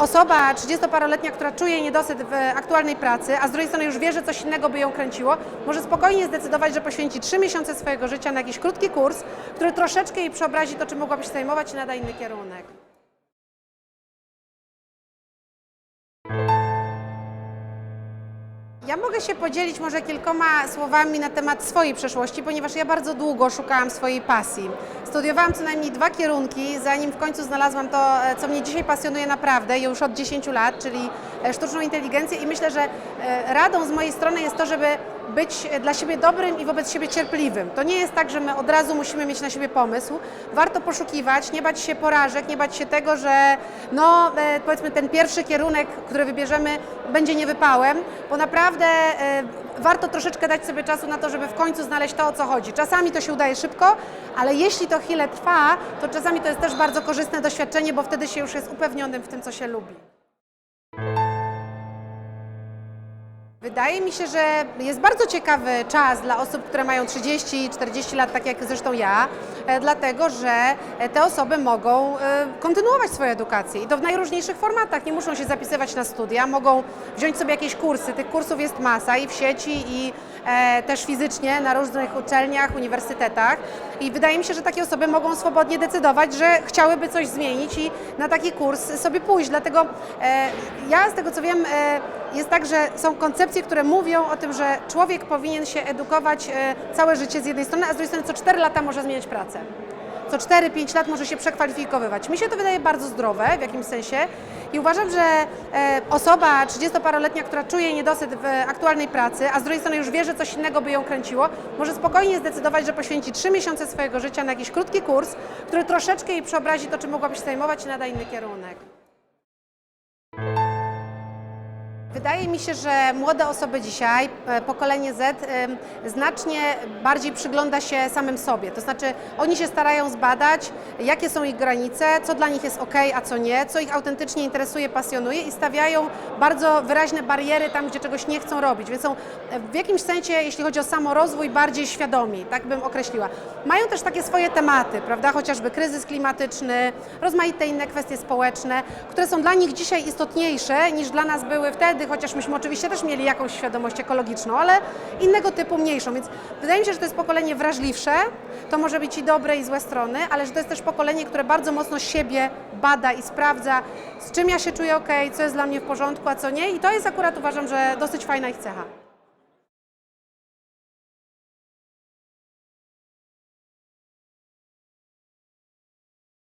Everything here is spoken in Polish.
osoba 30-paroletnia, która czuje niedosyt w aktualnej pracy, a z drugiej strony już wie, że coś innego by ją kręciło, może spokojnie zdecydować, że poświęci 3 miesiące swojego życia na jakiś krótki kurs, który troszeczkę jej przeobrazi to, czym mogłaby się zajmować i nada inny kierunek. Ja mogę się podzielić może kilkoma słowami na temat swojej przeszłości, ponieważ ja bardzo długo szukałam swojej pasji. Studiowałam co najmniej dwa kierunki, zanim w końcu znalazłam to, e, co mnie dzisiaj pasjonuje naprawdę, już od 10 lat, czyli e, sztuczną inteligencję i myślę, że e, radą z mojej strony jest to, żeby być dla siebie dobrym i wobec siebie cierpliwym. To nie jest tak, że my od razu musimy mieć na siebie pomysł. Warto poszukiwać, nie bać się porażek, nie bać się tego, że no, e, powiedzmy ten pierwszy kierunek, który wybierzemy, będzie niewypałem, bo naprawdę e, warto troszeczkę dać sobie czasu na to, żeby w końcu znaleźć to, o co chodzi. Czasami to się udaje szybko, ale jeśli to chwilę trwa, to czasami to jest też bardzo korzystne doświadczenie, bo wtedy się już jest upewnionym w tym, co się lubi. Wydaje mi się, że jest bardzo ciekawy czas dla osób, które mają 30-40 lat, tak jak zresztą ja, e, dlatego że e, te osoby mogą e, kontynuować swoją edukację i to w najróżniejszych formatach. Nie muszą się zapisywać na studia, mogą wziąć sobie jakieś kursy. Tych kursów jest masa i w sieci, i też fizycznie na różnych uczelniach, uniwersytetach. I wydaje mi się, że takie osoby mogą swobodnie decydować, że chciałyby coś zmienić i na taki kurs sobie pójść. Dlatego ja z tego co wiem, jest tak, że są koncepcje, które mówią o tym, że człowiek powinien się edukować e, całe życie z jednej strony, a z drugiej strony co 4 lata może zmieniać pracę. Co 4-5 lat może się przekwalifikowywać. Mi się to wydaje bardzo zdrowe w jakimś sensie i uważam, że e, osoba 30-paroletnia, która czuje niedosyt w aktualnej pracy, a z drugiej strony już wie, że coś innego by ją kręciło, może spokojnie zdecydować, że poświęci 3 miesiące swojego życia na jakiś krótki kurs, który troszeczkę jej przeobrazi to, czym mogłaby się zajmować nada inny kierunek. Wydaje mi się, że młode osoby dzisiaj, e, pokolenie Z, znacznie bardziej przygląda się samym sobie. To znaczy, oni się starają zbadać, jakie są ich granice, co dla nich jest ok, a co nie, co ich autentycznie interesuje, pasjonuje i stawiają bardzo wyraźne bariery tam, gdzie czegoś nie chcą robić. Więc są e, w jakimś sensie, jeśli chodzi o samorozwój, bardziej świadomi, tak bym określiła. Mają też takie swoje tematy, prawda? Chociażby kryzys klimatyczny, rozmaite inne kwestie społeczne, które są dla nich dzisiaj istotniejsze niż dla nas były wtedy, chociaż myśmy oczywiście też mieli jakąś świadomość ekologiczną, ale innego typu mniejszą. Więc wydaje mi się, że to jest pokolenie wrażliwsze. To może być i dobre, i złe strony, ale że to jest też pokolenie, które bardzo mocno siebie bada i sprawdza, z czym ja się czuję ok, co jest dla mnie w porządku, a co nie. I to jest akurat uważam, że dosyć fajna ich cecha.